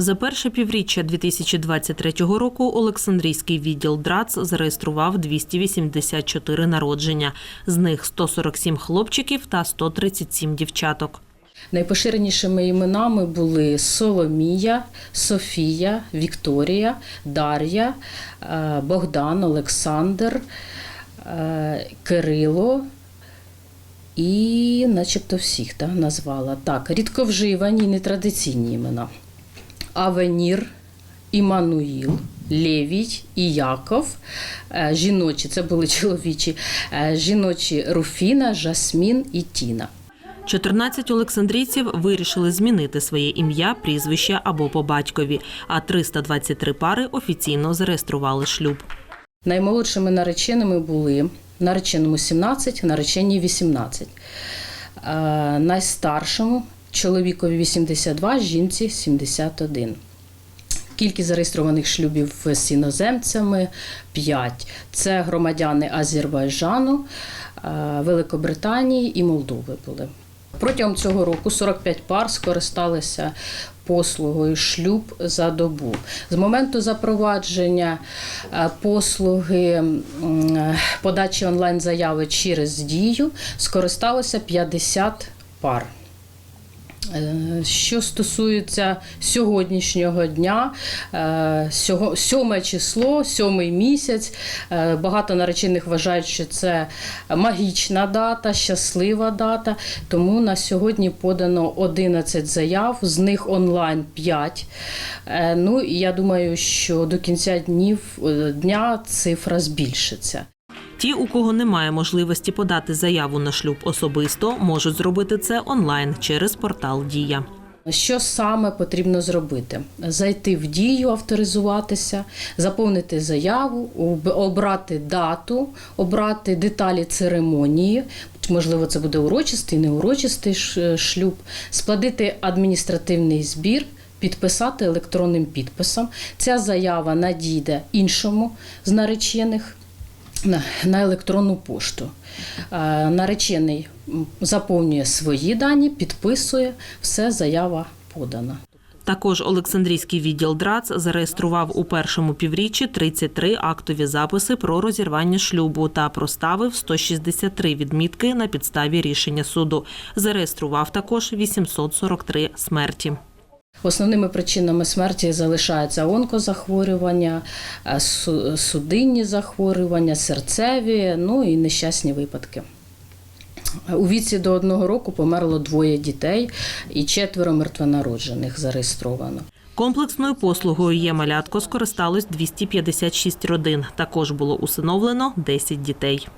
За перше півріччя 2023 року Олександрійський відділ ДРАЦ зареєстрував 284 народження. З них 147 хлопчиків та 137 дівчаток. Найпоширенішими іменами були Соломія, Софія, Вікторія, Дар'я, е, Богдан, Олександр, е, Кирило. І начебто всіх так, назвала. Так, рідковживані, нетрадиційні імена. Авенір, Імануїл, Левій і Яков. Е, Жіночі, це були чоловічі. е, Жіночі Руфіна, Жасмін і Тіна. 14 олександрійців вирішили змінити своє ім'я, прізвище або по батькові, а 323 пари офіційно зареєстрували шлюб. Наймолодшими нареченими були нареченому 17, нареченій 18. Е, Найстаршому чоловікові 82, жінці 71. Кількість зареєстрованих шлюбів з іноземцями 5. Це громадяни Азербайджану, е, Великобританії і Молдови були. Протягом цього року 45 пар скористалися послугою шлюб за добу. З моменту запровадження е, послуги е, подачі онлайн-заяви через дію скористалося 50 пар. Е, Що стосується сьогоднішнього дня, е, сього- сьоме число, сьомий місяць. е, Багато наречених вважають, що це магічна дата, щаслива дата. Тому на сьогодні подано 11 заяв, з них онлайн 5. Е, Ну і я думаю, що до кінця днів е, дня цифра збільшиться. Ті, у кого немає можливості подати заяву на шлюб особисто, можуть зробити це онлайн через портал Дія. Що саме потрібно зробити? Зайти в дію, авторизуватися, заповнити заяву, обрати дату, обрати деталі церемонії. Можливо, це буде урочистий, неурочистий шлюб, складити адміністративний збір. Підписати електронним підписом. Ця заява надійде іншому з наречених на, електронну пошту. Наречений заповнює свої дані, підписує, все, заява подана. Також Олександрійський відділ ДРАЦ зареєстрував у першому півріччі 33 актові записи про розірвання шлюбу та проставив 163 відмітки на підставі рішення суду. Зареєстрував також 843 смерті. Основними причинами смерті залишаються онкозахворювання, е, судинні захворювання, серцеві, ну і нещасні випадки. У віці до одного року померло двоє дітей і четверо мертвонароджених зареєстровано. Комплексною послугою є малятко скористалось 256 родин. Також було усиновлено 10 дітей.